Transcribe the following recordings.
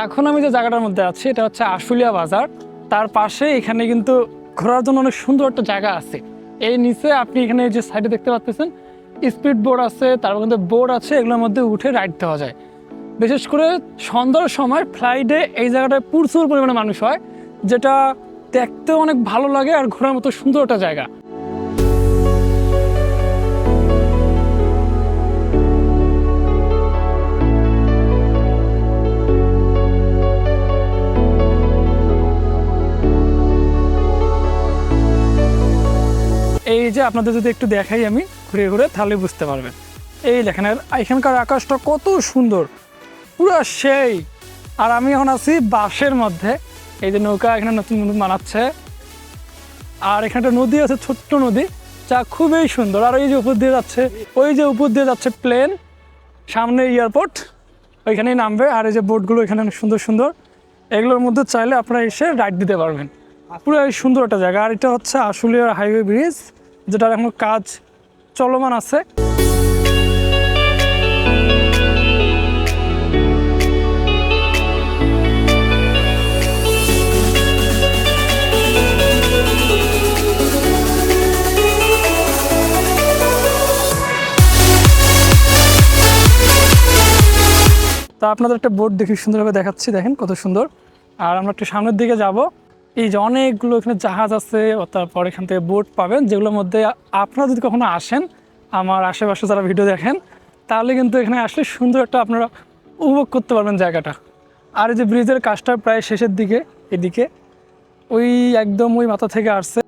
এখন আমি যে জায়গাটার মধ্যে আছি, এটা হচ্ছে আশুলিয়া বাজার। তার পাশে এখানে কিন্তু ঘোরার জন্য অনেক সুন্দর একটা জায়গা আছে। এই নিচে আপনি এখানে যে সাইডে দেখতে পাচ্ছেন স্পিড বোর্ড আছে, তারপর কিন্তু বোর্ড আছে, এগুলোর মধ্যে উঠে রাইড দেওয়া যায়। বিশেষ করে সন্ধ্যার সময় ফ্লাইটে এই জায়গাটায় প্রচুর পরিমাণে মানুষ হয়, যেটা দেখতে অনেক ভালো লাগে আর ঘোরার মতো সুন্দর একটা জায়গা। আপনাদের যদি একটু দেখাই আমি, ঘুরে ঘুরে, তাহলে বুঝতে পারবেন। এই দেখেন এখানকার আকাশটা কত সুন্দর, পুরো সেই। আর আমি এখন আছি বাসের মধ্যে। এই যে নৌকা এখানে নতুন নতুন বানাচ্ছে। আর এখানে একটা নদী আছে, ছোট্ট নদী। যা খুবই সুন্দর। আর ওই যে উপর দিয়ে যাচ্ছে, ওই যে উপর দিয়ে যাচ্ছে প্লেন। সামনে এয়ারপোর্ট, ওইখানেই নামবে। আর এই যে বোটগুলো এখানে অনেক সুন্দর সুন্দর। এগুলোর মধ্যে চাইলে আপনারা এসে রাইড দিতে পারবেন। পুরো সুন্দর একটা জায়গা। আর এটা হচ্ছে আশুলিয়ার হাইওয়ে ব্রিজ। যেটার এখন কাজ চলমান আছে। তা আপনাদের একটা বোর্ড দেখি সুন্দরভাবে দেখাচ্ছি, দেখেন কত সুন্দর। আর আমরা একটু সামনের দিকে যাব। এই যে অনেকগুলো এখানে জাহাজ আছে তারপর এখান থেকে বোট পাবেন, যেগুলোর মধ্যে আপনারা যদি কখনো আসেন, আমার আশেপাশে যারা ভিডিও দেখেন, তাহলে কিন্তু এখানে আসলে সুন্দর একটা আপনারা উপভোগ করতে পারবেন জায়গাটা। আর এই যে ব্রিজের কাজটা প্রায় শেষের দিকে, এদিকে, ওই একদম ওই মাথা থেকে আসছে।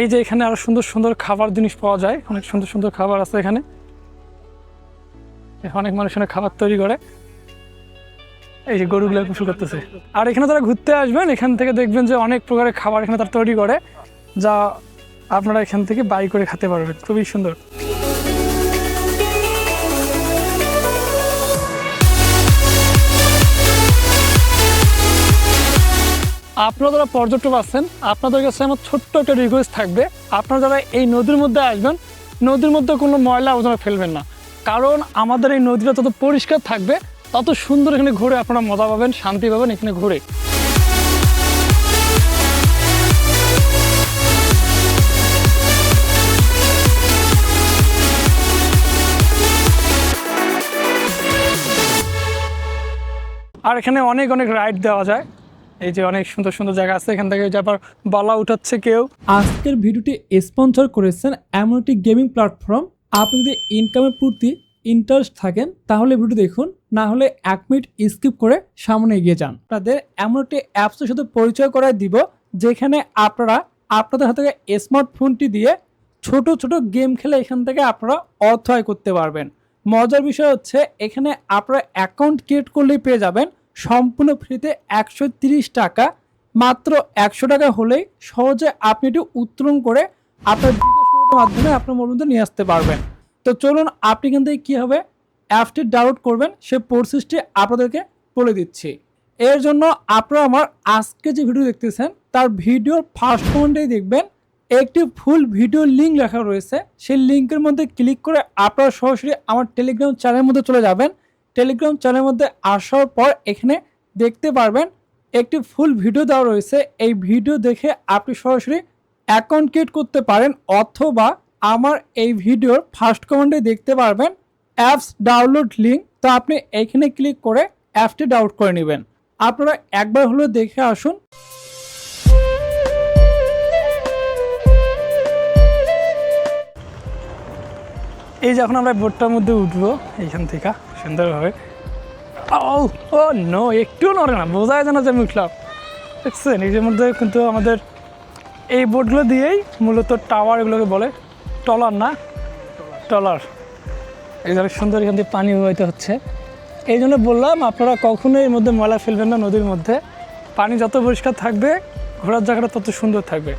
এই যে এখানে আরও সুন্দর সুন্দর খাবার জিনিস পাওয়া যায়, অনেক সুন্দর সুন্দর খাবার আছে এখানে। অনেক মানুষ অনেক খাবার তৈরি করে। এই যে গরুগুলো গোসল করতেছে। আর এখানে তারা ঘুরতে আসবেন, এখান থেকে দেখবেন যে অনেক প্রকারের খাবার এখানে তারা তৈরি করে, যা আপনারা এখান থেকে বাই করে খেতে পারবেন। খুবই সুন্দর। আপনারা যারা পর্যটক আছেন, আপনাদের কাছে আমার ছোট্ট একটা রিকোয়েস্ট থাকবে। আপনারা যারা এই নদীর মধ্যে আসবেন, নদীর মধ্যে কোনো ময়লা আবর্জনা ফেলবেন না। কারণ আমাদের এই নদীটা তত পরিষ্কার থাকবে, তত সুন্দর এখানে ঘুরে আপনারা মজা পাবেন, শান্তি পাবেন এখানে ঘুরে। আর এখানে অনেক অনেক রাইড দেওয়া যায়। এই যে অনেক সুন্দর সুন্দর জায়গা আছে, এখান থেকে আবার বালা উঠাচ্ছে কেউ। আজকের ভিডিওটি স্পন্সর করেছেন এমন একটি গেমিং প্ল্যাটফর্ম আপনি যদি ইনকামের প্রতি ইন্টারেস্ট থাকেন, তাহলে ভিডিও দেখুন, না হলে এক মিনিট স্কিপ করে সামনে এগিয়ে যান। আপনাদের এমন একটি অ্যাপসের সাথে পরিচয় করায় দিব, যেখানে আপনারা আপনাদের হাতে স্মার্টফোনটি দিয়ে ছোট ছোট গেম খেলে এখান থেকে আপনারা অর্থ করতে পারবেন। মজার বিষয় হচ্ছে, এখানে আপনারা অ্যাকাউন্ট ক্রিয়েট করলেই পেয়ে যাবেন। সম্পূর্ণ ফ্রিতে একশো টাকা। মাত্র একশো টাকা হলেই সহজে আপনি এটি উত্তোলন করে আপনার বিকাশ নগদের মাধ্যমে আপনার মোবাইল নিয়ে আসতে পারবেন। তো চলুন, আপনি এখান থেকে কী হবে? অ্যাপটি ডাউনলোড করবেন, সে প্রসেসটি আপনাদেরকে বলে দিচ্ছি। এর জন্য আপনারা আমার আজকে যে ভিডিও দেখতেছেন, তার ভিডিওর ফার্স্ট কমেন্টেই দেখবেন, একটি ফুল ভিডিও লিঙ্ক লেখা রয়েছে। সেই লিঙ্কের মধ্যে ক্লিক করে আপনারা সরাসরি আমার টেলিগ্রাম চ্যানেলের মধ্যে চলে যাবেন। টেলিগ্রাম চ্যানেলের মধ্যে আসার পর এখানে দেখতে পারবেন একটি ফুল ভিডিও দেওয়া রয়েছে। এই ভিডিও দেখে আপনি সরাসরি অ্যাকাউন্ট ক্রিয়েট করতে পারেন অথবা আমার এই ভিডিওর ফার্স্ট কমেন্টে দেখতে পারবেন অ্যাপস ডাউনলোড লিঙ্ক তো আপনি এইখানে ক্লিক করে অ্যাপটি ডাউনলোড করে নেবেন। আপনারা একবার হলেও দেখে আসুন। এই যখন আমরা বোটটার মধ্যে উঠবো এইখান থেকে। সুন্দরভাবে ও নো, একটুও নড়ে না বোঝায় যেন যে আমি উঠলাম দেখছেন যে মধ্যে কিন্তু আমাদের এই বোর্ডগুলো দিয়েই মূলত টাওয়ার এগুলোকে বলে, টলার না? টলার। এই ধরনের সুন্দর এখান থেকে পানি বইতে হচ্ছে। এই জন্য বললাম, আপনারা কখনোই এর মধ্যে ময়লা ফেলবেন না নদীর মধ্যে। পানি যত পরিষ্কার থাকবে, ঘোরার জায়গাটা তত সুন্দর থাকবে।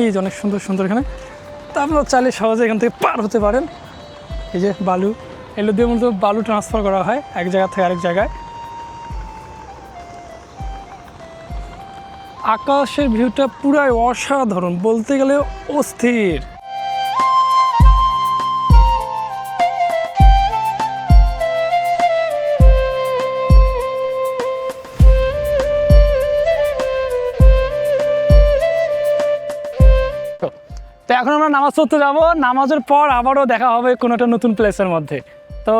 এই যে অনেক সুন্দর সুন্দর এখানে। তা আপনারা চাইলে সহজে এখান থেকে পার হতে পারেন। এই যে বালু। এগুলো দিয়ে মূলত বালু ট্রান্সফার করা হয় এক জায়গা থেকে আরেক জায়গায়। আকাশের ভিউটা পুরাই অসাধারণ, বলতে গেলে অস্থির। তো এখন আমরা নামাজ পড়তে যাব। নামাজের পর আবারও দেখা হবে কোনো একটা নতুন প্লেসের মধ্যে। তো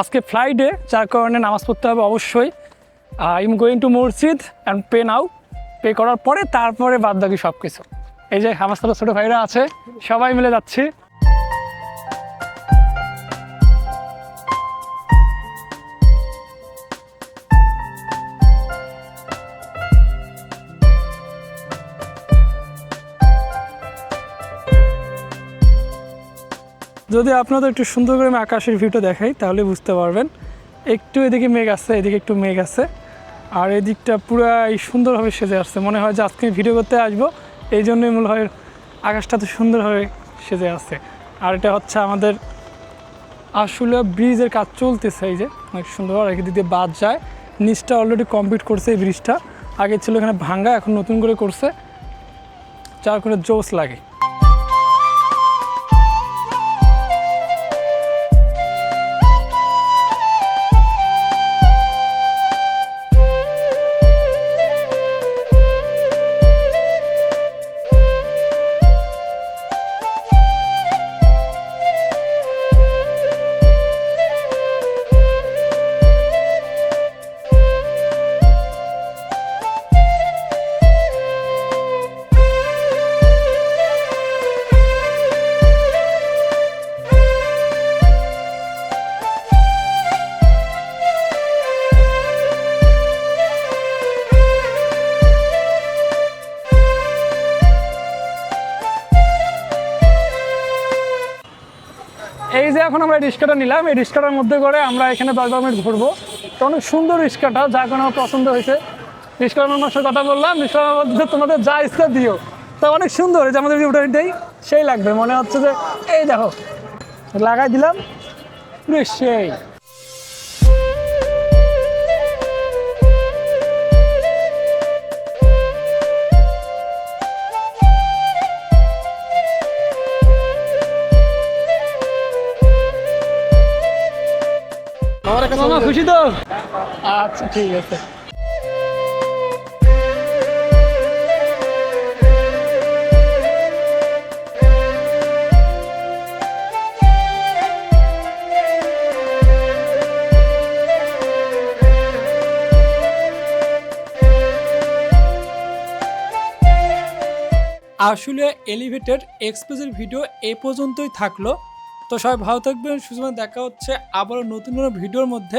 আজকে ফ্লাইটে যার কারণে নামাজ পড়তে হবে অবশ্যই। আই এম গোয়িং টু মসজিদ অ্যান্ড পে নাও পে করার পরে তারপরে বাদ বাকি সব কিছু এই যে সাথে ছোটো ভাইরা আছে, সবাই মিলে যাচ্ছি। যদি আপনাদের একটু সুন্দর করে আমি আকাশের ভিউটা দেখাই, তাহলে বুঝতে পারবেন। একটু এদিকে মেঘ আছে, এদিকে একটু মেঘ আছে। আর এদিকটা পুরাই সুন্দরভাবে সেজে আসছে। মনে হয় যে আজকে ভিডিও করতে আসব, এই জন্যই মূল হয় আকাশটা তো সুন্দরভাবে সেজে আসছে। আর এটা হচ্ছে আমাদের আসলে ব্রিজের কাজ চলতেছে, এই যে অনেক সুন্দর। আর এদিক বাদ যায়। নিচটা অলরেডি কমপ্লিট করছে এই ব্রিজটা। আগে ছিল এখানে ভাঙ্গা, এখন নতুন করে করছে। যার করে জোস লাগে। এখন আমরা রিস্কাটা নিলাম। এই রিস্কাটার মধ্যে করে আমরা এখানে দশ বারো মিনিট ঘুরবো। তো অনেক সুন্দর রিস্কাটা, যা কোনো পছন্দ হয়েছে। রিক্সার মানুষের সাথে কথা বললাম রিক্সার মধ্যে তোমাদের যা ইচ্ছা দিও। তা অনেক সুন্দর যে আমাদের ভিউটা দেয় সেই লাগবে। মনে হচ্ছে যে, এই দেখো, লাগাই দিলাম। সেই খুশি তো? আচ্ছা ঠিক আছে। আসলে এলিভেটেড এক্সপ্রেসের ভিডিও এ পর্যন্তই থাকল। তো সবাই ভালো থাকবেন সুষমা দেখা হচ্ছে আবারও নতুন কোনো ভিডিওর মধ্যে।